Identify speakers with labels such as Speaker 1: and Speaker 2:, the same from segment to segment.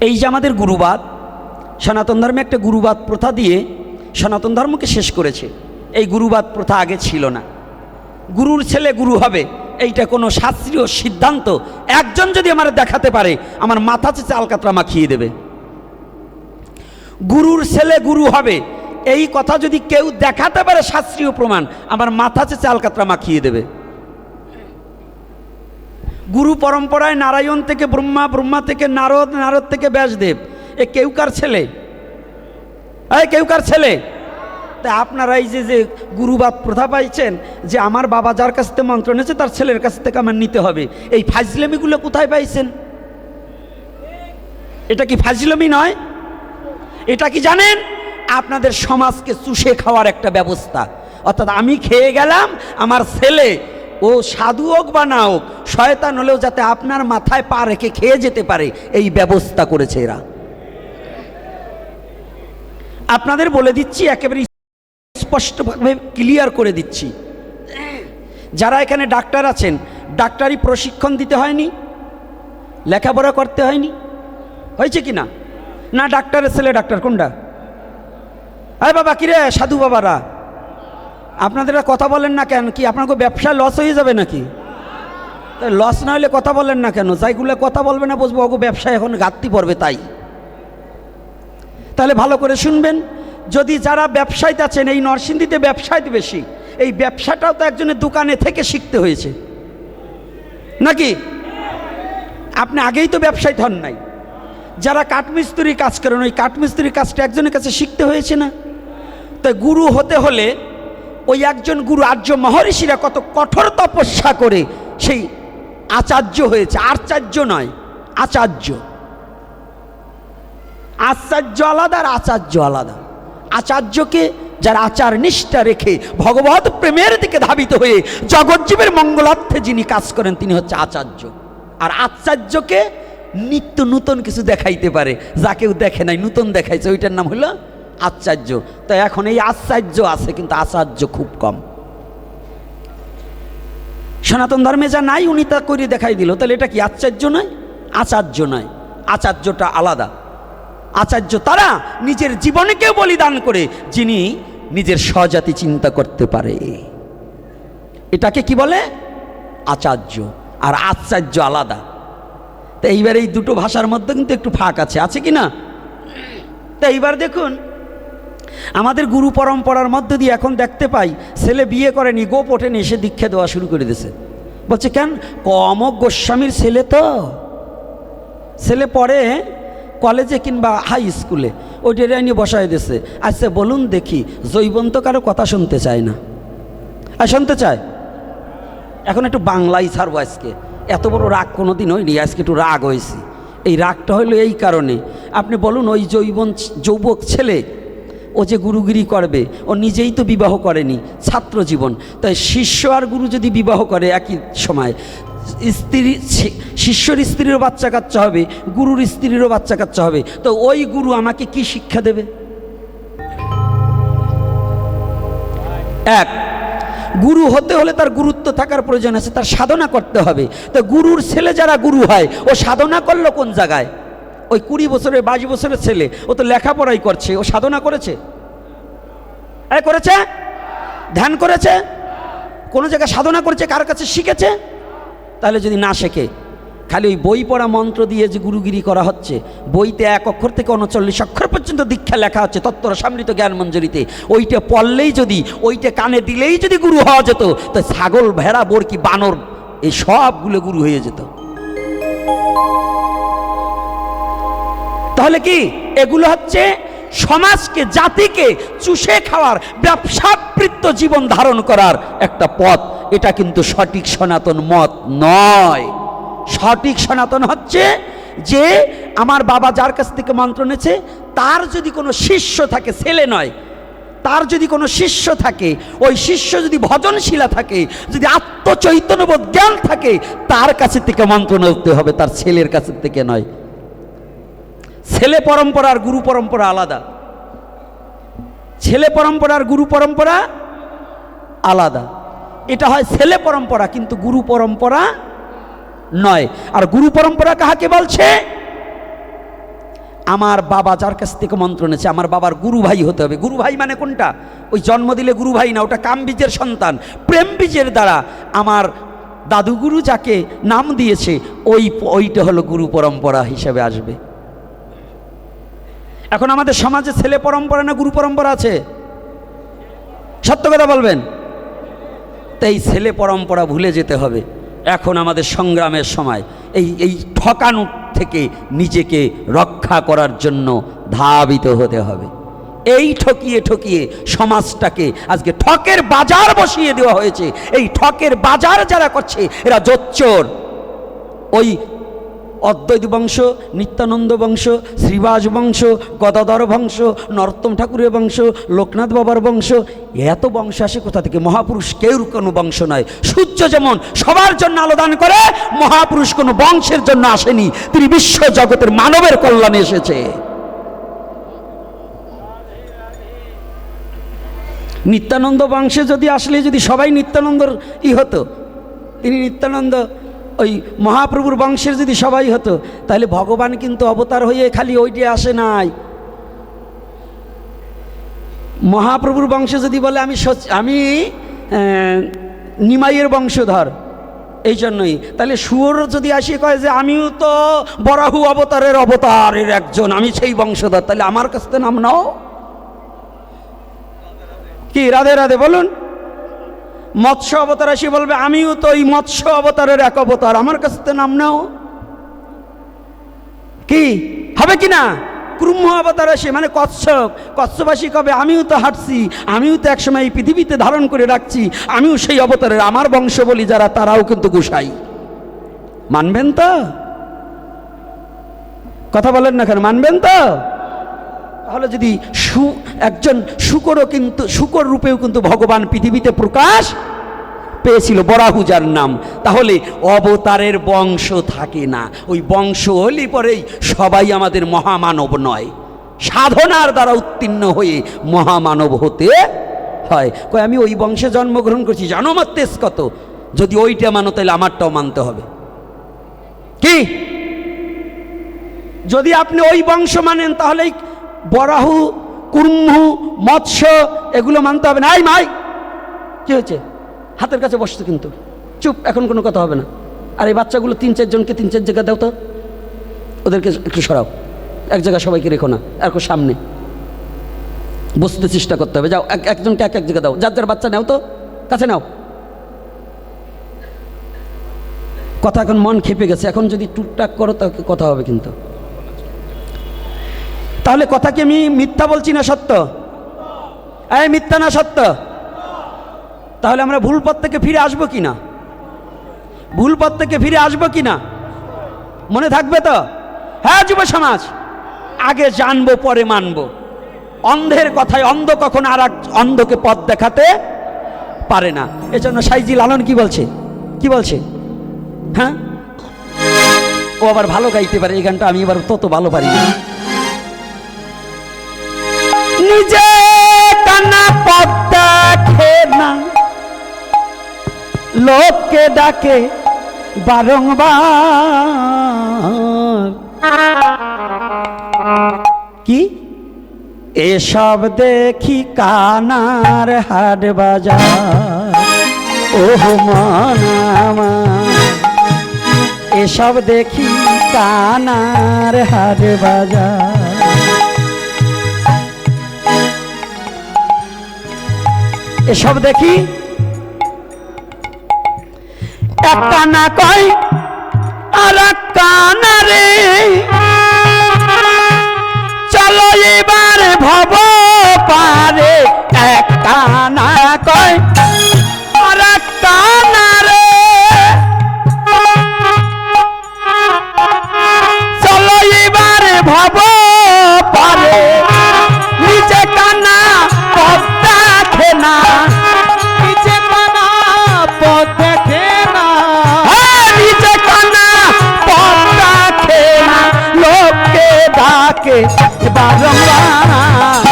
Speaker 1: এই যে আমাদের গুরুবাদ, সনাতন ধর্মে একটা গুরুবাদ প্রথা দিয়ে সনাতন ধর্মকে শেষ করেছে। এই গুরুবাদ প্রথা আগে ছিল না। গুরুর ছেলে গুরু হবে, এইটা কোনো শাস্ত্রীয় সিদ্ধান্ত। একজন যদি আমার দেখাতে পারে, আমার মাথা চেঁচে আলকাতরা মাখিয়ে দেবে। গুরুর ছেলে গুরু হবে, এই কথা যদি কেউ দেখাতে পারে শাস্ত্রীয় প্রমাণ, আমার মাথা চেঁচে আলকাতরা মাখিয়ে দেবে। গুরু পরম্পরায় নারায়ণ থেকে ব্রহ্মা ব্রহ্মা থেকে নারদ নারদ থেকে ব্যাসদেব। এ কেউ কার ছেলে? এই কেউ কার ছেলে? তা আপনারা এই যে যে গুরুবাদ প্রথা পাইছেন যে আমার বাবা যার কাছ থেকে মন্ত্র নিয়েছে তার ছেলের কাছ থেকে আমার নিতে হবে। এই ফাজলামিগুলো কোথায় পাইছেন? এটা কি ফাজলামি নয়? এটা কি জানেন? আপনাদের সমাজকে চুষে খাওয়ার একটা ব্যবস্থা। অর্থাৎ আমি খেয়ে গেলাম, আমার ছেলে ও সাধু হোক বা না হোক, শয়তান হলেও যাতে আপনার মাথায় পা রেখে খেয়ে যেতে পারে, এই ব্যবস্থা করেছে এরা। আপনাদের বলে দিচ্ছি, একেবারে স্পষ্টভাবে ক্লিয়ার করে দিচ্ছি। যারা এখানে ডাক্তার আছেন, ডাক্তারি প্রশিক্ষণ দিতে হয়নি, লেখাপড়া করতে হয়নি, হয়েছে কি না? না, ডাক্তারের ছেলে, ডাক্তার কোনটা? আরে বাবা, কিরে সাধু বাবারা? আপনাদের কথা বলেন না কেন? কি আপনাকে ব্যবসা লস হয়ে যাবে নাকি? লস না হলে কথা বলেন না কেন? যাইগুলো কথা বলবে না বুঝব, ওগো ব্যবসা এখন ঘাটতি পড়বে তাই। তাহলে ভালো করে শুনবেন, যদি যারা ব্যবসায়ীতে আছেন, এই নরসিংদীতে ব্যবসায়ীতে বেশি, এই ব্যবসাটাও তো একজনের দোকানে থেকে শিখতে হয়েছে। নাকি? আপনি আগেই তো ব্যবসায়ী হন নাই। যারা কাঠমিস্ত্রির কাজ করেন, ওই কাঠমিস্ত্রির কাজটা একজনের কাছে শিখতে হয়েছে না? তাই গুরু হতে হলে ওই একজন গুরু আর্য মহর্ষিরা কত কঠোর তপস্যা করে, সেই আচার্য হয়েছে। আচার্য নয়, আচার্য। আচার্য আলাদা আর আচার্য আলাদা। আচার্যকে যার আচার নিষ্ঠা রেখে ভগবত প্রেমের দিকে ধাবিত হয়ে জগজ্জীবের মঙ্গলার্থে যিনি কাজ করেন, তিনি হচ্ছে আচার্য। আর আচার্যকে নিত্য নূতন কিছু দেখাইতে পারে, যা কেউ দেখে নাই, নূতন দেখাইছে। ওইটার নাম হলো আচার্য তো এখন এই আচার্য আছে, কিন্তু আচার্য খুব কম। সনাতন ধর্মে যা নাই, উনি তা করে দেখাই দিল। তাহলে এটা কি আচার্য নয়? আচার্য নয়। আচার্যটা আলাদা। আচার্য তারা নিজের জীবনকেও বলিদান করে, যিনি নিজের স্বজাতি চিন্তা করতে পারে। এটাকে কি বলে? আচার্য। আর আচার্য আলাদা। তো এইবার এই দুটো ভাষার মধ্যে কিন্তু একটু ফাঁক আছে। আছে কি না? তো এইবার দেখুন আমাদের গুরু পরম্পরার মধ্য দিয়ে এখন দেখতে পাই, ছেলে বিয়ে করেনি, গোপ ওঠেনি, এসে দীক্ষা দেওয়া শুরু করে দিয়েছে। বলছে, কেন? কমক গোস্বামীর ছেলে তো। ছেলে পড়ে কলেজে কিংবা হাই স্কুলে ওই ডেরাই নিয়ে বসায় দিয়েছে। আচ্ছা বলুন দেখি, জৈবন্ত কারও কথা শুনতে চায় না? আর শুনতে চায়? এখন একটু বাংলাই ছাড়বো আজকে। এত বড় রাগ কোনো দিন হয়নি, আজকে একটু রাগ হয়েছি। এই রাগটা হলো এই কারণে। আপনি বলুন, ওই জৈবন, যৌবক ছেলে ও যে গুরুগিরি করবে, ও নিজেই তো বিবাহ করেনি, ছাত্র জীবন। তাই শিষ্য আর গুরু যদি বিবাহ করে একই সময়, স্ত্রী শিষ্যর স্ত্রীরও বাচ্চা কাচ্চা হবে, গুরুর স্ত্রীরও বাচ্চা কাচ্চা হবে। তো ওই গুরু আমাকে কি শিক্ষা দেবে? এক, গুরু হতে হলে তার গুরুত্ব থাকার প্রয়োজন আছে, তার সাধনা করতে হবে। তো গুরুর ছেলে যারা গুরু হয়, ও সাধনা করল কোন জায়গায়? ওই কুড়ি বছরের, বাইশ বছরের ছেলে, ও তো লেখাপড়াই করছে, ও সাধনা করেছে? এ করেছে? ধ্যান করেছে? কোনো জায়গায় সাধনা করেছে, কার কাছে শিখেছে? তাহলে যদি না শেখে, খালি ওই বই পড়া মন্ত্র দিয়ে যে গুরুগিরি করা হচ্ছে, বইতে এক অক্ষর থেকে উনচল্লিশ অক্ষর পর্যন্ত দীক্ষা লেখা হচ্ছে, তত্ত্বর সামৃত জ্ঞান মঞ্জুরিতে। ওইটা পড়লেই যদি, ওইটা কানে দিলেই যদি গুরু হওয়া যেত, তো ছাগল, ভেড়া, বরকি, বানর, এই সবগুলো গুরু হয়ে যেত। তাহলে কি এগুলো হচ্ছে সমাজকে, জাতিকে চুষে খাওয়ার, ব্যবসাবৃত্ত জীবন ধারণ করার একটা পথ। এটা কিন্তু সঠিক সনাতন মত নয়। সঠিক সনাতন হচ্ছে যে আমার বাবা যার কাছ থেকে মন্ত্র নেছে তার যদি কোনো শিষ্য থাকে, ছেলে নয়, তার যদি কোনো শিষ্য থাকে, ওই শিষ্য যদি ভজনশীলা থাকে, যদি আত্মচৈতন্যবোধ জ্ঞান থাকে, তার কাছে থেকে মন্ত্র নিতে হবে, তার ছেলের কাছে থেকে নয়। ছেলে পরম্পরা আর গুরু পরম্পরা আলাদা। ছেলে পরম্পরা আর গুরু পরম্পরা আলাদা। এটা হয় ছেলে পরম্পরা, কিন্তু গুরু পরম্পরা নয়। আর গুরু পরম্পরা কাহাকে বলছে? আমার বাবা যার কাছ থেকে মন্ত্র নিয়েছে আমার বাবার গুরু ভাই হতে হবে। গুরু ভাই মানে কোনটা? ওই জন্ম দিলে গুরু ভাই না, ওটা কাম বীজের সন্তান। প্রেম বীজের দ্বারা আমার দাদুগুরু যাকে নাম দিয়েছে, ওই, ওইটা হলো গুরু পরম্পরা হিসেবে আসবে। এখন আমাদের সমাজে ছেলে পরম্পরা না গুরু পরম্পরা আছে? সত্য কথা বলবেন? তাই ছেলে পরম্পরা ভুলে যেতে হবে। এখন আমাদের সংগ্রামের সময়। এই এই ঠকানো থেকে নিজেকে রক্ষা করার জন্য ধাবিত হতে হবে। এই ঠকিয়ে ঠকিয়ে সমাজটাকে আজকে ঠকের বাজার বসিয়ে দেওয়া হয়েছে। এই ঠকের বাজার যারা করছে, এরা জোচ্চোর। ওই অদ্বৈত বংশ, নিত্যানন্দ বংশ, শ্রীবাস বংশ, গদাধর বংশ, নরোত্তম ঠাকুরের বংশ, লোকনাথ বাবার বংশ এত বংশ আসে কোথা থেকে? মহাপুরুষ কেউর কোনো বংশ নয়। সূর্য যেমন সবার জন্য আলোদান করে, মহাপুরুষ কোনো বংশের জন্য আসেনি। তিনি বিশ্ব জগতের মানবের কল্যাণে এসেছে। নিত্যানন্দ বংশে যদি আসলে যদি সবাই নিত্যানন্দর ই হতো, তিনি নিত্যানন্দ ওই মহাপ্রভুর বংশের যদি সবাই হতো, তাহলে ভগবান কিন্তু অবতার হয়ে খালি ওইটি আসে নাই। মহাপ্রভুর বংশে যদি বলে, আমি আমি নিমাইয়ের বংশধর, এই জন্যই। তাহলে সুয়র যদি আসি, কয় যে, আমিও তো বরাহু অবতারের অবতারের একজন, আমি সেই বংশধর, তাহলে আমার কাছ থেকে নাম নাও। কি, রাধে রাধে, বলুন। মৎস্য অবতার আসি বলবে, আমিও তো এই মৎস্য অবতারের এক অবতার। আমার কাছ থেকে নাম নাও। কি? হবে কি না? ক্রুম্ভ অবতার আসে মানে কচ্ছপ। কচ্ছবাসী কবে, আমিও তো হাঁটছি, আমিও তো একসময় এই পৃথিবীতে ধারণ করে রাখছি, আমিও সেই অবতারের আমার বংশ বলি যারা, তারাও কিন্তু গুসাই। মানবেন তো? কথা বলেন না কেন, মানবেন তো? তাহলে যদি সু, একজন শুকরও কিন্তু, শুকর রূপেও কিন্তু ভগবান পৃথিবীতে প্রকাশ পেয়েছিল বরাহুজার নাম, তাহলে অবতারের বংশ থাকে না। ওই বংশ হলে পরেই সবাই আমাদের মহামানব নয়। সাধনার দ্বারা উত্তীর্ণ হয়ে মহামানব হতে হয়। কয়, আমি ওই বংশে জন্মগ্রহণ করছি, জানো আমার কত? যদি ওইটা মানো, তাহলে আমারটাও মানতে হবে। কি? যদি আপনি ওই বংশ মানেন, তাহলে এই বরাহু, কুর্মু, মৎস্য, এগুলো মানতে হবে না। মাই, কি হয়েছে? হাতের কাছে বসতো কিন্তু। চুপ, এখন কোনো কথা হবে না। আর এই বাচ্চাগুলো তিন চারজনকে তিন, চার জায়গায় দাও তো। ওদেরকে একটু সরাও। এক জায়গায় সবাইকে রেখো না। আর সামনে। বসতে চেষ্টা করতে হবে। যাও, এক, একজনকে এক এক জায়গায় দাও। যার যার বাচ্চা নাও তো। কাছে নাও। কথা এখন মন খেপে গেছে। এখন যদি টুকটাক করো তাহলে কথা হবে কিন্তু। তাহলে কথা কি আমি মিথ্যা বলছি না সত্য? এই মিথ্যা না সত্য? তাহলে আমরা ভুল পথ থেকে ফিরে আসব কি না? ভুল পথ থেকে ফিরে আসব কি না? মনে থাকবে তো? হ্যাঁ যুব সমাজ, আগে জানব, পরে মানবো। অন্ধের কথায় অন্ধ কখন আর অন্ধকে পথ দেখাতে পারে না। এজন্য সাইজি লালন কি বলছে? কি বলছে? হ্যাঁ? ও আবার ভালো গাইতে পারে, এই গানটা আমি এবার তত ভালো পারি না। না। লোককে ডাকে বারংবার। কি? এসব দেখি কানার হাট বাজার। ওহ মানামা এসব দেখি কানার হাট বাজার। এসব দেখি। একটা কানা কয় আর কানা রে। চলো এবার ভব পারে একটা কানা ডাকে বারংবার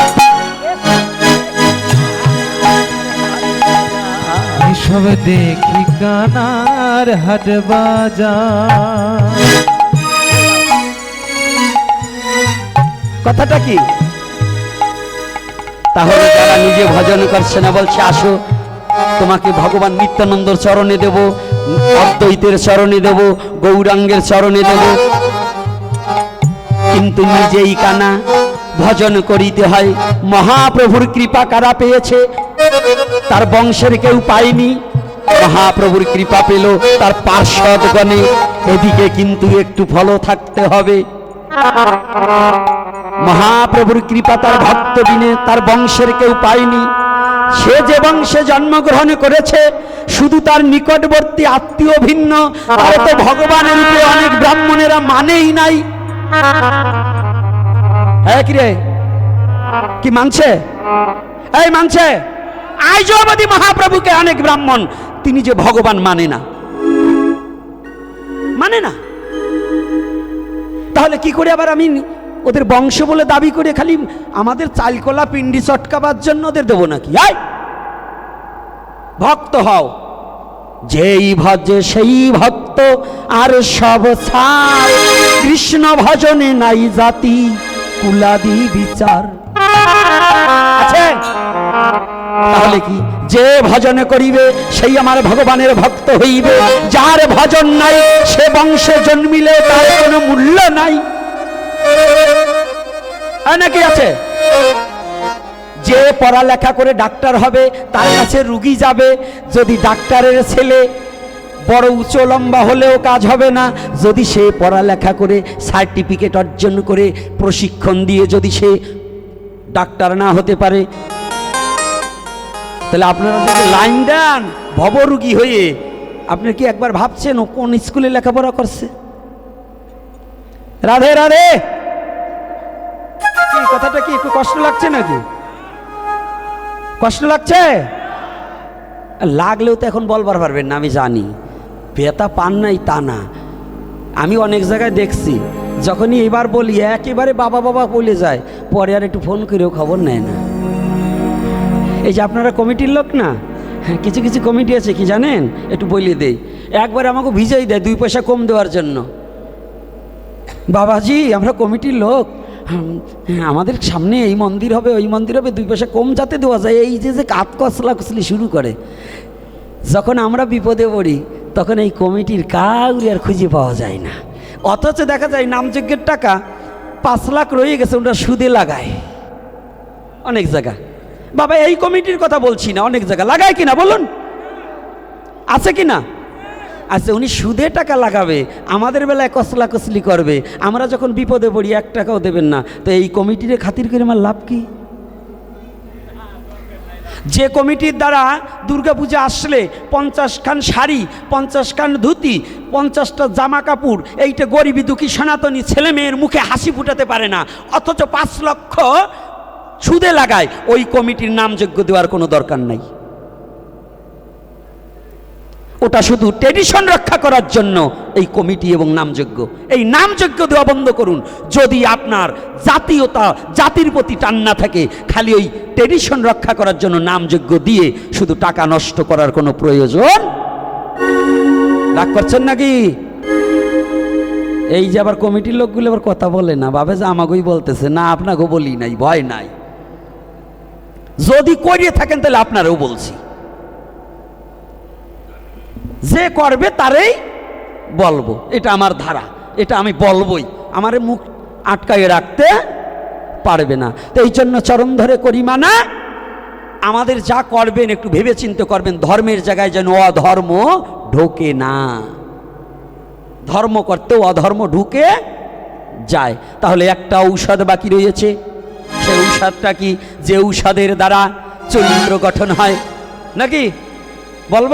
Speaker 2: এসব দেখি কানার হাট বাজার
Speaker 1: কথাটা কি? তাহলে যারা নিজে ভজন করছে না বলছে আসো তোমাকে ভগবান নিত্যানন্দর চরণে দেব অদ্বৈতের চরণে দেব গৌরাঙ্গের চরণে দেব কিন্তু নিজেই কানা। ভজন করিতে হয়। মহাপ্রভুর কৃপা কারা পেয়েছে? তার বংশের কেউ পায়নি। মহাপ্রভুর কৃপা পেল তার পার্শ্বদগণে। এদিকে কিন্তু একটু ফলো থাকতে হবে। মহাপ্রভুর কৃপা তার ভক্ত দিনে তার বংশের কেউ পায়নি। সে যে বংশে জন্মগ্রহণ করেছে, শুধু তার নিকটবর্তী আত্মীয় ভিন্ন। আর তো ভগবানের উপরে অনেক ব্রাহ্মণেরা মানেই নাই। হ্যাঁ কি রে? কি মানছে? এই মানছে? অবধি মহাপ্রভুকে অনেক ব্রাহ্মণ, তিনি যে ভগবান মানে না। মানে না। তাহলে কি করে আবার আমি ওদের বংশ বলে দাবি করে খালি আমাদের চালকলা, পিন্ডি, চটকাবার জন্য ওদের দেবো নাকি? আয়! ভক্ত হও। যেই ভজে সেই ভক্ত, আর সব ছাড় কৃষ্ণ ভজনে নাই জাতি, কুলাদি বিচার। আছে? তাহলে কি? যে ভজন করিবে, সেই আমার ভগবানের ভক্ত হইবে। যার ভজন নাই, সে বংশে জন্মিলে তার কোনো মূল্য নাই। নাকি আছে? যে পড়ালেখা করে ডাক্তার হবে, তার কাছে রুগী যাবে। যদি ডাক্তারের ছেলে বড় উঁচু লম্বা হলেও কাজ হবে না, যদি সে পড়ালেখা করে সার্টিফিকেট অর্জন করে প্রশিক্ষণ দিয়ে যদি সে ডাক্তার না হতে পারে। তাহলে আপনারা যদি লাইন দেন, ভবরুগী হয়ে, আপনি কি একবার ভাবছেন ও কোন স্কুলে লেখাপড়া করছে? রাধে রাধে! কথাটা কি একটু কষ্ট লাগছে নাকি? কষ্ট লাগছে? লাগলেও তো এখন বলবার পারবেন না, আমি জানি। বেতা পান নাই, তা না। আমি অনেক জায়গায় দেখছি, যখনই এবার বলি, একেবারে বাবা বাবা বলে যায়, পরে আর একটু ফোন করেও খবর নেয় না। এই যে আপনারা কমিটির লোক না? হ্যাঁ কিছু কিছু কমিটি আছে, কি জানেন? একটু বলিয়ে দেই। একবার আমাকে ভিজাই দেয়, দুই পয়সা কম দেওয়ার জন্য। বাবাজি, আমরা কমিটির লোক। আমাদের সামনে এই মন্দির হবে, ওই মন্দির হবে, দুই পয়সা কম যাতে দেওয়া যায়? এই যে যে কাত কসলা কসলি শুরু করে, যখন আমরা বিপদে পড়ি, তখন এই কমিটির কাউরি আর খুঁজে পাওয়া যায় না। অথচ দেখা যায় নামযজ্ঞের টাকা পাঁচ লাখ রয়ে গেছে ওটা সুদে লাগায়। অনেক জায়গা। বাবা, এই কমিটির কথা বলছি না, অনেক জায়গা। লাগায় কিনা বলুন? আছে কিনা? আচ্ছা উনি সুদে টাকা লাগাবে, আমাদের বেলায় কসলা কসলি করবে, আমরা যখন বিপদে পড়ি, এক টাকাও দেবেন না। তো এই কমিটির খাতির করে আমার লাভ কি? যে কমিটির দ্বারা দুর্গাপূজা আসলে, পঞ্চাশ খান শাড়ি, পঞ্চাশ খান ধুতি, পঞ্চাশটা জামা কাপড়, এইটা গরিবী দুঃখী সনাতনী ছেলে মেয়ের মুখে হাসি ফুটাতে পারে না। অথচ পাঁচ লক্ষ সুদে লাগায়, ওই কমিটির নামযোগ্য দেওয়ার কোনো দরকার নাই। ওটা শুধু ট্রেডিশন রক্ষা করার জন্য এই কমিটি এবং নামযজ্ঞ। এই নামযজ্ঞ দেওয়া বন্ধ করুন। যদি আপনার জাতীয়তা, জাতির প্রতি টান না থাকে, খালি ওই ট্রেডিশন রক্ষা করার জন্য নামযজ্ঞ দিয়ে শুধু টাকা নষ্ট করার কোনো প্রয়োজন? রাগ করছেন নাকি? এই যে আবার কমিটির লোকগুলো আবার কথা বলে না ভাবে যে আমাকেই বলতেছে, না আপনাকেও বলি নাই, ভয় নাই। যদি করিয়ে থাকেন তাহলে আপনারও বলছি। যে করবে তারেই বলব। এটা আমার ধারা, এটা আমি বলবই। আমার মুখ আটকায় রাখতে পারবে না। তো এই জন্য চরণ ধরে করি মানা, আমাদের যা করবেন একটু ভেবে চিন্তে করবেন, ধর্মের জায়গায় যেন অধর্ম ঢোকে না। ধর্ম করতেও অধর্ম ঢুকে যায়। তাহলে একটা ঔষধ বাকি রয়েছে। সেই ঔষধটা কি যে ঔষধের দ্বারা চরিত্র গঠন হয়? নাকি? বলব?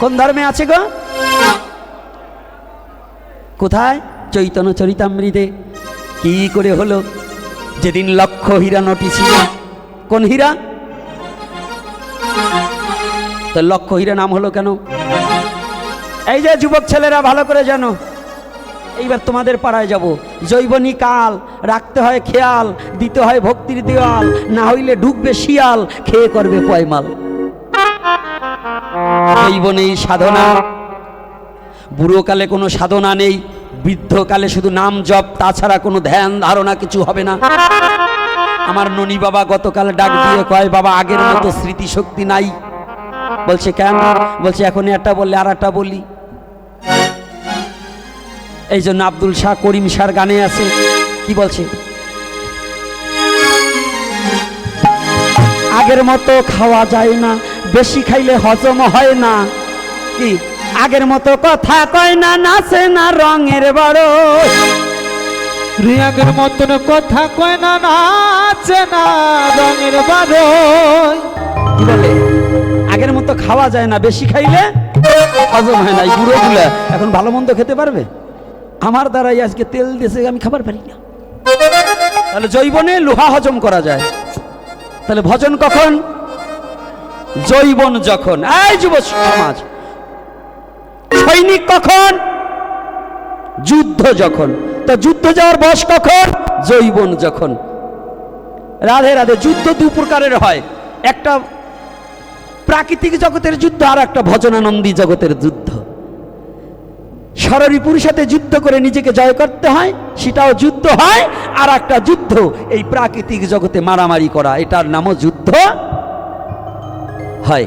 Speaker 1: কোন ধর্মে আছে গো? কোথায়? চৈতন্য চরিতামৃতে। কি করে হলো? যেদিন লক্ষ হীরা নটি ছিল কোন হীরা? তো লক্ষ হীরা নাম হলো কেন? এই যে যুবক ছেলেরা, ভালো করে জানো। এইবার তোমাদের পাড়ায় যাব। জৈবনী কাল, রাখতে হয় খেয়াল, দিতে হয় ভক্তির দেওয়াল, না হইলে ঢুকবে শিয়াল, খেয়ে করবে পয়মাল। জৈব নেই সাধনা। বুড়োকালে কোনো সাধনা নেই, বৃদ্ধকালে শুধু নাম জপ, তাছাড়া কোনো ধ্যান ধারণা কিছু হবে না। আমার ননি বাবা গতকাল ডাক দিয়ে কয়, বাবা, আগের মতো স্মৃতিশক্তি নাই। বলছে, কেন? বলছে, এখন একটা বললে আর একটা বলি। এই জন্য আব্দুল শাহ করিম শাহর গানে আছে। কি বলছে? আগের মতো খাওয়া যায় না বেশি খাইলে হজম হয় না। কি? আগের মতো কথা কয় না নাচে না রঙের বড়
Speaker 2: রিয়াগের মতন কথা কয় না নাচে না রঙের বারোই
Speaker 1: কি বলে? আগের মতো খাওয়া যায় না বেশি খাইলে হজম হয় না। এই বুড়োগুলা এখন ভালো মন্দ খেতে পারবে? আমার দ্বারাই আজকে তেল দেশে আমি খাবার পারি না। তাহলে জৈবনে লোহা হজম করা যায়। তাহলে ভজন কখন? জৈবন যখন। এই যুব সমাজ, সৈনিক কখন? যুদ্ধ যখন। তা যুদ্ধ যাওয়ার বয়স কখন? জৈবন যখন। রাধে রাধে, যুদ্ধ দু প্রকারের হয়। একটা প্রাকৃতিক জগতের যুদ্ধ আর একটা ভজনানন্দী জগতের যুদ্ধ। সররিপুর সাথে যুদ্ধ করে নিজেকে জয় করতে হয়, সেটাও যুদ্ধ হয়, আর একটা যুদ্ধ এই প্রাকৃতিক জগতে মারামারি করা, এটার নামও যুদ্ধ। হয়।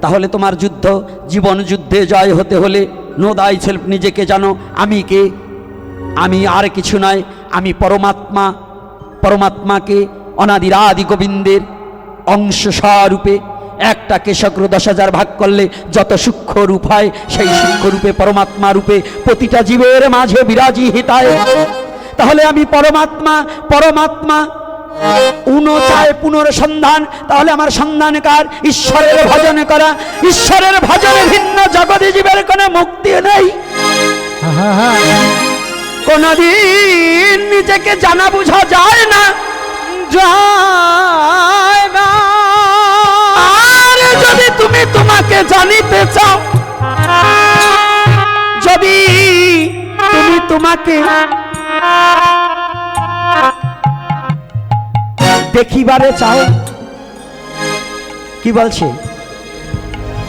Speaker 1: তাহলে তোমার যুদ্ধ, জীবন যুদ্ধে জয় হতে হলে নো দাই সেলফ নিজেকে জানো, আমি কে? আমি আর কিছু নয়, আমি পরমাত্মা, পরমাত্মাকে অনাদির আদি গোবিন্দের অংশ স্বরূপে। একটা কেশগ্র দশ হাজার ভাগ করলে যত সূক্ষ্ম রূপ হয়, সেই সূক্ষ্ম রূপে পরমাত্মা রূপে প্রতিটা জীবের মাঝে বিরাজি হিতায় তাহলে আমি পরমাত্মা পরমাত্মা উনো চায় পুনর্সন্ধান, তাহলে আমার সন্ধানকার ঈশ্বরের ভজন করা। ঈশ্বরের ভজনে ভিন্ন জগতে জীবের কোনো মুক্তি নেই। কোনদিন নিজেকে জানা বোঝা যায় না।
Speaker 2: যায় না।
Speaker 1: আর যদি তুমি তোমাকে জানিতে চাও, যদি তুমি তোমাকে দেখিবারে চাও? কি বলছে?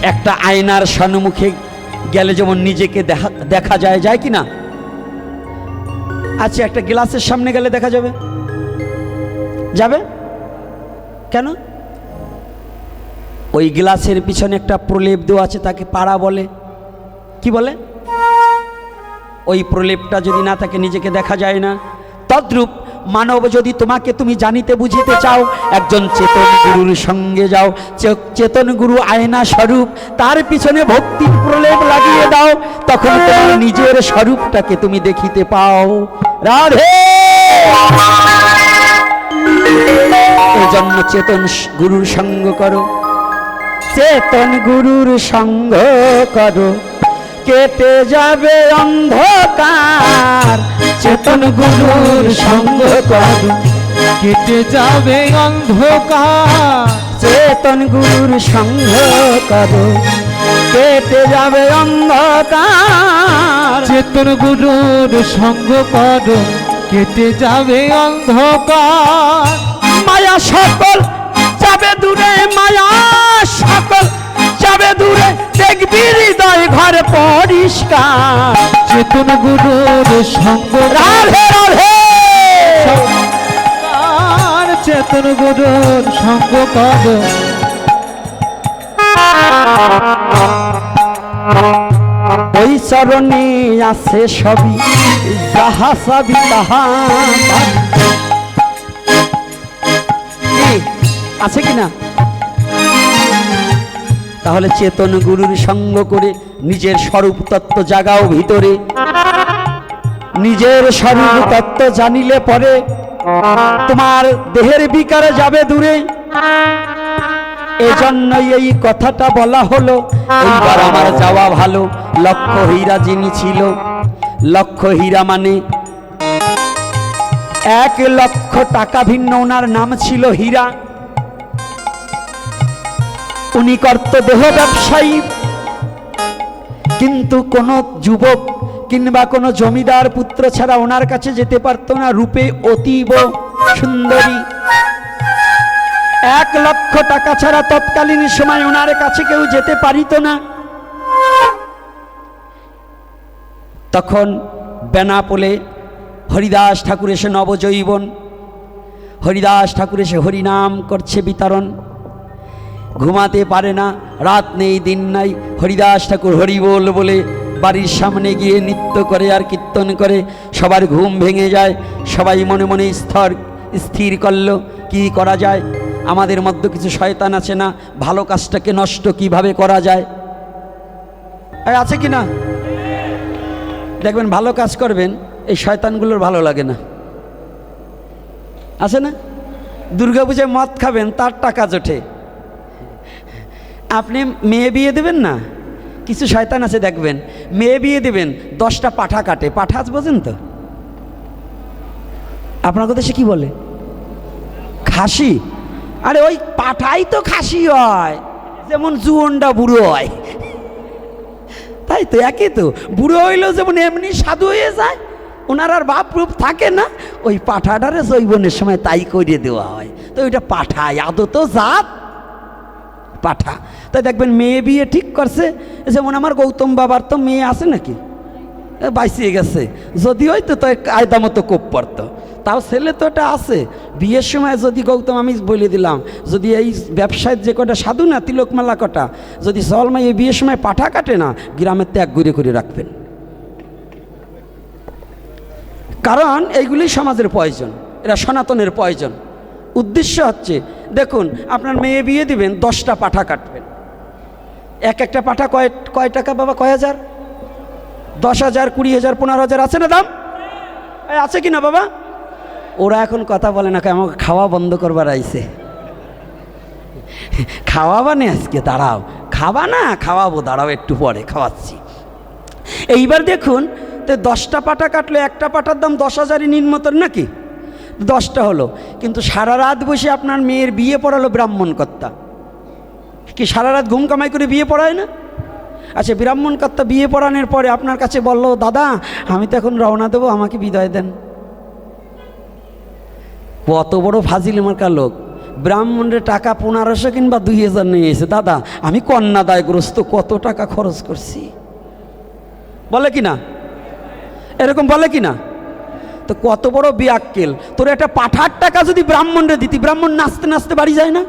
Speaker 1: একটা আয়নার সম্মুখে গেলে যেমন নিজেকে দেখা দেখা যায় যায় কি না আচ্ছা একটা গ্লাসের সামনে গেলে দেখা যাবে। যাবে? কেন? ওই গ্লাসের পিছনে একটা প্রলেপ দেওয়া আছে, তাকে পাড়া বলে। কি বলে? ওই প্রলেপটা যদি না থাকে, নিজেকে দেখা যায় না। তদ্রূপ মানব, যদি তোমাকে তুমি জানিতে বুঝিতে চাও, একজন চেতন গুরুর সঙ্গে যাও। চেতন গুরু আয়না স্বরূপ, তার পিছনে ভক্তির প্রলেপ লাগিয়ে দাও। তখন তোমার নিজের স্বরূপটাকে তুমি দেখিতে পাও। রাধে! এই জন্য চেতন গুরুর সঙ্গ করো। চেতন গুরুর সঙ্গ করো। কেটে যাবে অন্ধকার। চেতন গুরুর সঙ্গ করো
Speaker 2: কেটে যাবে অন্ধকার?
Speaker 1: চেতন গুরুর সঙ্গ করো কেটে যাবে অন্ধকার?
Speaker 2: চেতন গুরুর সঙ্গ করো কেটে যাবে অন্ধকার?
Speaker 1: মায়া সকল যাবে দূরে, মায়া পরিষ্কার
Speaker 2: চেতন গুরুর সঙ্গ
Speaker 1: রাধে রাধে।
Speaker 2: চেতন গুরুর সঙ্গ করো।
Speaker 1: ওই চরণে আছে সবই, যাহা সবই তাহা? আছে কিনা? তাহলে চেতন গুরুর সঙ্গ করে নিজের স্বরূপ তত্ত্ব জাগাও ভিতরে। নিজের স্বরূপ তত্ত্ব জানিলে পরে তোমার দেহের বিকারে যাবে দূরে। এজন্যই এই কথাটা বলা হলো। এইবার আমার যাওয়া ভালো। লক্ষ্য হীরা যিনি ছিল। লক্ষ্য হীরা মানে এক লক্ষ টাকা ভিন্ন ওনার নাম ছিল হীরা। উনি করত দেহ ব্যবসায়ী। কিন্তু কোন যুবক কিংবা কোনো জমিদার পুত্র ছাড়া ওনার কাছে যেতে পারতো না, রূপে অতীব সুন্দরী। এক লক্ষ টাকা ছাড়া তৎকালীন সময় ওনার কাছে কেউ যেতে পারিত না। তখন বেনাপোলে হরিদাস ঠাকুর এসে নবজৈবন, হরিদাস ঠাকুর এসে হরিনাম করছে বিতরণ। ঘুমাতে পারে না, রাত নেই, দিন নাই। হরিদাস ঠাকুর হরি বল বলে বাড়ির সামনে গিয়ে নৃত্য করে আর কীর্তন করে। সবার ঘুম ভেঙে যায়, সবাই মনে মনে স্থর, স্থির করল, কি করা যায়? আমাদের মধ্যে কিছু শয়তান আছে না? ভালো কাজটাকে নষ্ট কীভাবে করা যায়? আছে কি না? দেখবেন, ভালো কাজ করবেন, এই শয়তানগুলোর ভালো লাগে না। আছে না? দুর্গাপূজায় মদ খাবেন, তার টাকা জোটে। আপনি মেয়ে বিয়ে দেবেন না? কিছু শয়তান আছে দেখবেন, মেয়ে বিয়ে দেবেন, দশটা পাঠা কাটে। পাঠা বোঝেন তো? আপনার কথা সে কি বলে? খাসি? আরে ওই পাঠাই তো খাসি হয়, যেমন জুয়নটা বুড়ো হয়। তাই তো, একই তো। বুড়ো হইলেও যেমন এমনি সাধু হয়ে যায়, ওনার আর বাপ রূপ থাকে না। ওই পাঠাটারে জৈবনের সময় তাই করিয়ে দেওয়া হয়। তো ওইটা পাঠায়, আদত জাত পাঠা। তাই দেখবেন মেয়ে বিয়ে ঠিক করছে, যেমন আমার গৌতম বাবার তো মেয়ে আছে নাকি? বাইসিয়ে গেছে। যদি হয়তো তো কায়দা মতো কোপ পড়তো। তাও ছেলে তো এটা আছে। বিয়ের সময় যদি গৌতম, আমি বলে দিলাম, যদি এই ব্যবসায় যে কটা সাধু না তিলকমালা কটা, যদি সলমাই এই বিয়ের সময় পাঠা কাটে না, গ্রামের ত্যাগ ঘুরে করে রাখবেন। কারণ এইগুলি সমাজের প্রয়োজন, এরা সনাতনের প্রয়োজন। উদ্দেশ্য হচ্ছে, দেখুন, আপনার মেয়ে বিয়ে দিবেন, দশটা পাঠা কাটবেন। এক একটা পাঠা কয় কয় টাকা বাবা, কয় হাজার? দশ হাজার, কুড়ি হাজার, পনেরো হাজার আছে না দাম? আছে কি না বাবা? ওরা এখন কথা বলে না আমাকে খাওয়া বন্ধ করবার আইছে। খাওয়াবানে আজকে, দাঁড়াও। খাবা না, খাওয়াবো, দাঁড়াও, একটু পরে খাওয়াচ্ছি। এইবার দেখুন, তো দশটা পাটা কাটলে একটা পাটার দাম দশ হাজারই নিম্নতর নাকি? দশটা হলো। কিন্তু সারা রাত বসে আপনার মেয়ের বিয়ে পড়ালো ব্রাহ্মণ কর্তা কি সারা রাত ঘুম কামাই করে বিয়ে পড়ায় না? আচ্ছা ব্রাহ্মণ কর্তা বিয়ে পড়ানোর পরে আপনার কাছে বলল, দাদা, আমি তো এখন রওনা দেবো, আমাকে বিদায় দেন। কত বড় ফাজিল মার্কা লোক। ব্রাহ্মণের টাকা পনেরোশো কিংবা দুই হাজার নিয়ে এসে, দাদা, আমি কন্যাদায়গ্রস্ত, কত টাকা খরচ করছি? বলে কি না? এরকম বলে কি না? তো কত বড় বিয়াক্কেল। তোর একটা পাঠার টাকা যদি ব্রাহ্মণরে দিতি, ব্রাহ্মণ নাচতে নাচতে বাড়ি যায় না?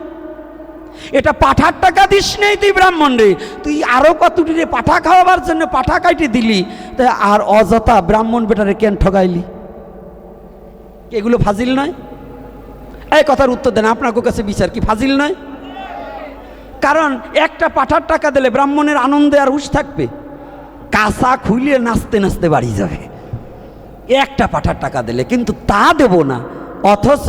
Speaker 1: এটা পাঠার টাকা দিস নেই তুই ব্রাহ্মণ রে তুই আরও কতটি রে পাঠা খাওয়াবার জন্য পাঠা কাইটে দিলি? তাই আর অযথা ব্রাহ্মণ বেটারে কেন ঠগাইলি? এগুলো ফাজিল নয়? এই কথার উত্তর দেন, আপনার কাছে বিচার কি ফাজিল নয়? কারণ একটা পাঠার টাকা দিলে ব্রাহ্মণের আনন্দে আর হুশ থাকবে। কাঁচা খুলিয়ে নাচতে নাচতে বাড়ি যাবে। একটা পাঠার টাকা দিলে, কিন্তু তা দেব না। অথচ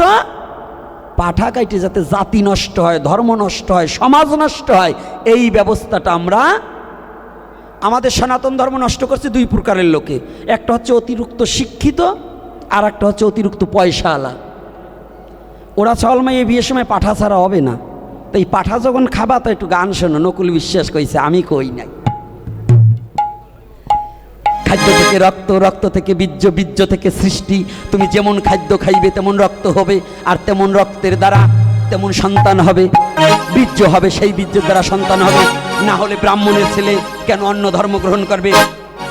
Speaker 1: পাঠা কাইটে যাতে জাতি নষ্ট হয়, ধর্ম নষ্ট হয়, সমাজ নষ্ট হয়, এই ব্যবস্থাটা আমরা আমাদের সনাতন ধর্ম নষ্ট করছে দুই প্রকারের লোকে। একটা হচ্ছে অতিরিক্ত শিক্ষিত আর একটা হচ্ছে অতিরিক্ত পয়সাওয়ালা। ওরা চলমাই এই বিয়ের সময় পাঠা ছাড়া হবে না। তো এই পাঠা যখন খাবা, তো একটু গান শোনো, নকুল বিশ্বাস কইছে, আমি কই নাই। খাদ্য থেকে রক্ত রক্ত থেকে বীর্য বীর্য থেকে সৃষ্টি। তুমি যেমন খাদ্য খাইবে, তেমন রক্ত হবে, আর তেমন রক্তের দ্বারা তেমন সন্তান হবে। বীর্য হবে, সেই বীর্যের দ্বারা সন্তান হবে। না হলে ব্রাহ্মণের ছেলে কেন অন্য ধর্ম গ্রহণ করবে?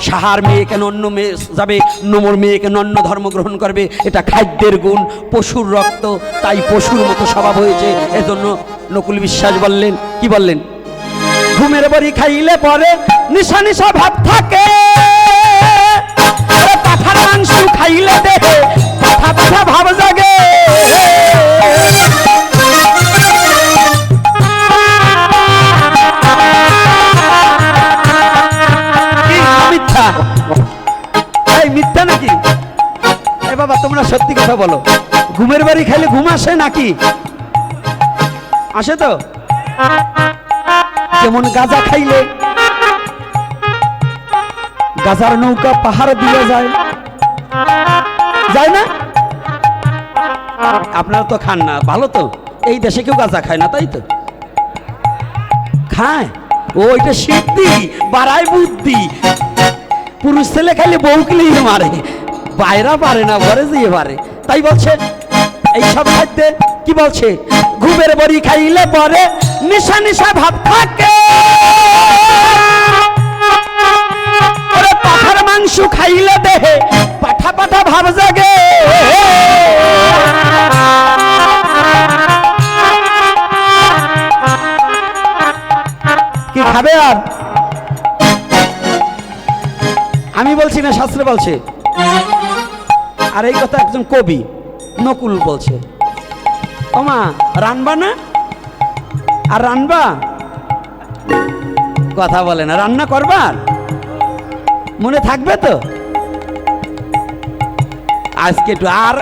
Speaker 1: সাহার মেয়ে কেন অন্য মেয়ে যাবে? নোমর মেয়ে কেন অন্য ধর্ম গ্রহণ করবে? এটা খাদ্যের গুণ, পশুর রক্ত। তাই পশুর মতো স্বভাব হয়েছে। এজন্য নকুল বিশ্বাস বললেন, কি বললেন? ঘুমের বাড়ি খাইলে পরে নিশা নিশা ভাব থাকে। মাংস খাইলে দেখে পাঠা পাঠা ভাব জাগে। মিথ্যা? নাকি? এ বাবা, তোমরা সত্যি কথা বলো। ঘুমের বাড়ি খাইলে ঘুম আসে নাকি? আসে তো? যেমন গাঁজা খাইলে গাজার নৌকা পাহাড় দিয়ে যায়। যায় না? আপনারা তো খান না, ভালো তো। এই দেশে কেউ গাঁজা খায় না, তাই তো? খায়? ও, এটা সিদ্ধি, বাড়ায় বুদ্ধি। পুরুষ ছেলে খাইলে বউ কিলেই মারে। বাইরা পারে না, ঘরে যেয়ে পারে। তাই বলছে এইসব খাদ্যে কি বলছে? ঘুমের বড়ি খাইলে পরে নিশা নিশা ভাব থাকে। মাংস খাইলে দেহে পাঠা পাঠা ভাব জাগে। কি খাবে আর? আমি বলছি না, শাস্ত্রে বলছে। আর এই কথা একজন কবি, নকুল বলছে। ওমা রানবা না? আর রানবা? কথা বলে না, রান্না করবার মনে থাকবে তো? আজকে একটু আর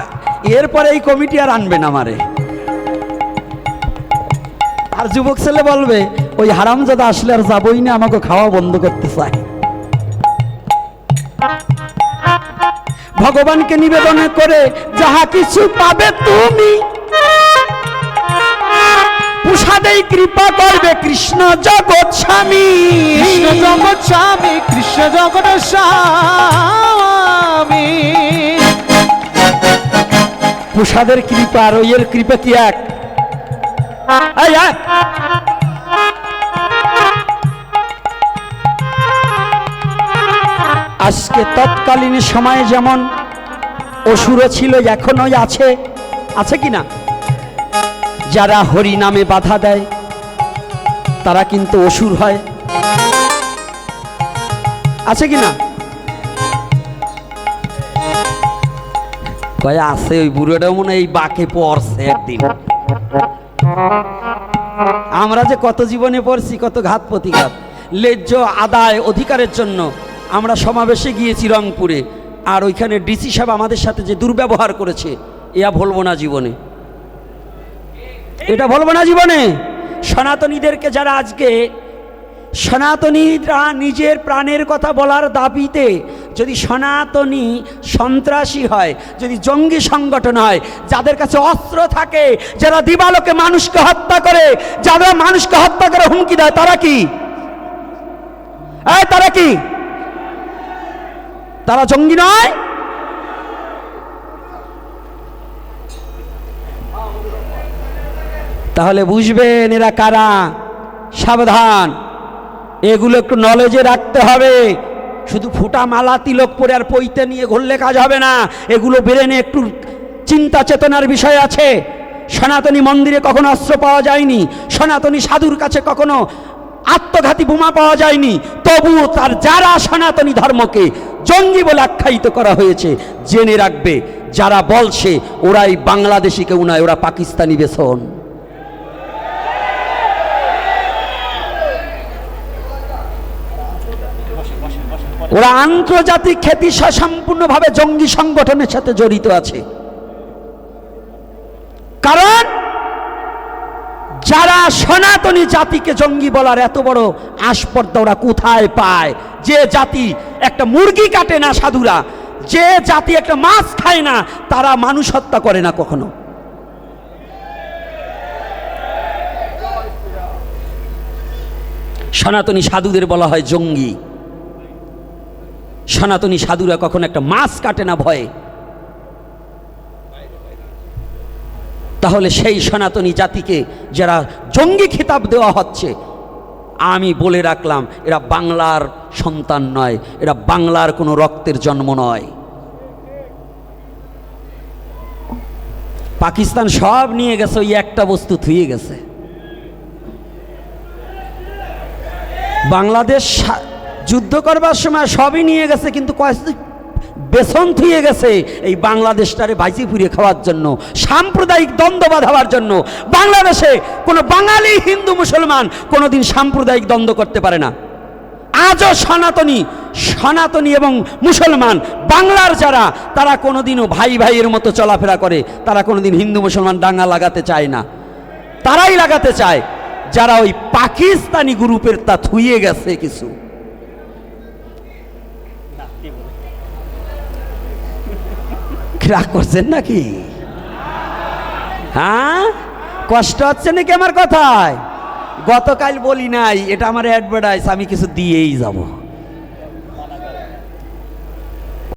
Speaker 1: এরপরে এই কমিটি আর আনবে না আমারে। আর যুবক ছেলে বলবে, ওই হারামজাদা আসলে আর যাবই না, আমাকে খাওয়া বন্ধ করতে চায়। ভগবানকে নিবেদন করে, যাহা কিছু পাবে তুমি প্রসাদেই কৃপা করবে কৃষ্ণ জগৎ স্বামী।
Speaker 2: কৃষ্ণ জগৎ স্বামী কৃষ্ণ জগৎ স্বামী।
Speaker 1: প্রসাদের কৃপা আর ওইয়ের কৃপা কি এক? আজকে তৎকালীন সময়ে যেমন অসুরও ছিল এখনও আছে। আছে কি না? যারা হরি নামে বাধা দেয়, তারা কিন্তু অসুর হয়। আছে কি না? কয়, আছে, ওই বুড়োটা মনে এই বাকে পড়ছে একদিন। আমরা যে কত জীবনে পড়ছি, কত ঘাত প্রতিঘাত। লেজ্জ, আদায়, অধিকারের জন্য আমরা সমাবেশে গিয়েছি রংপুরে। আর ওইখানে ডিসি সাহেব আমাদের সাথে যে দুর্ব্যবহার করেছে ইয়া বলব না জীবনে। এটা বলব না জীবনে। সনাতনীদেরকে যারা আজকে, সনাতনীরা নিজের প্রাণের কথা বলার দাবিতে যদি সনাতনী সন্ত্রাসী হয়, যদি জঙ্গি সংগঠন হয়, যাদের কাছে অস্ত্র থাকে, যারা দিবালোকে মানুষকে হত্যা করে, যারা মানুষকে হত্যা করে হুমকি দেয়, তারা কি? এই তারা কি? তারা জঙ্গি নয়? তাহলে বুঝবেন এরা কারা? সাবধান। এগুলো একটু নলেজে রাখতে হবে। শুধু ফুটা মালা তিলক পরে আর পইতে নিয়ে ঘুরলে কাজ হবে না। এগুলো বেরেনে একটু চিন্তা চেতনার বিষয় আছে। সনাতনী মন্দিরে কখনো অস্ত্র পাওয়া যায়নি। সনাতনী সাধুর কাছে কখনো আত্মঘাতী বোমা পাওয়া যায়নি। তবু তার যারা সনাতনী ধর্মকে জঙ্গি বলে আখ্যায়িত করা হয়েছে, জেনে রাখবে। যারা বলছে, ওরাই বাংলাদেশি, কেউ নয়, ওরা পাকিস্তানি বেসন। ওরা আন্তর্জাতিক খ্যাতি সম্পূর্ণভাবে জঙ্গি সংগঠনের সাথে জড়িত আছে। কারণ যারা সনাতনী জাতিকে জঙ্গি বলার এত বড় আসপর্দা ওরা কোথায় পায়? যে জাতি একটা মুরগি কাটে না সাধুরা, যে জাতি একটা মাছ খায় না, তারা মানুষ হত্যা করে না কখনো। সনাতনী সাধুদের বলা হয় জঙ্গি। সনাতনী সাধুরা কখনো একটা মাছ কাটে না ভয়ে। তাহলে সেই সনাতনী জাতিকে যারা জঙ্গি খিতাব দেওয়া হচ্ছে, আমি বলে রাখলাম, এরা বাংলার সন্তান নয়, এরা বাংলার কোনো রক্তের জন্ম নয়। পাকিস্তান সব নিয়ে গেছে, ওই একটা বস্তু থুয়ে গেছে। বাংলাদেশ যুদ্ধ করবার সময় সবই নিয়ে গেছে, কিন্তু বেসন থুয়ে গেছে এই বাংলাদেশটারে বাইচি পুড়িয়ে খাওয়ার জন্য, সাম্প্রদায়িক দ্বন্দ্ব বাঁধাবার জন্য। বাংলাদেশে কোনো বাঙালি হিন্দু মুসলমান কোনোদিন সাম্প্রদায়িক দ্বন্দ্ব করতে পারে না। আজও সনাতনী সনাতনী এবং মুসলমান, বাংলার যারা, তারা কোনোদিনও ভাই ভাইয়ের মতো চলাফেরা করে, তারা কোনোদিন হিন্দু মুসলমান দাঙ্গা লাগাতে চায় না। তারাই লাগাতে চায়, যারা ওই পাকিস্তানি গ্রুপের তা থুয়ে গেছে কিছু। রাগ করছেন নাকি? হ্যাঁ? কষ্ট হচ্ছে নাকি আমার কথায়? গতকাল বলি নাই, এটা আমার অ্যাডভার্টাইজ আমি কিছু দিয়েই যাব।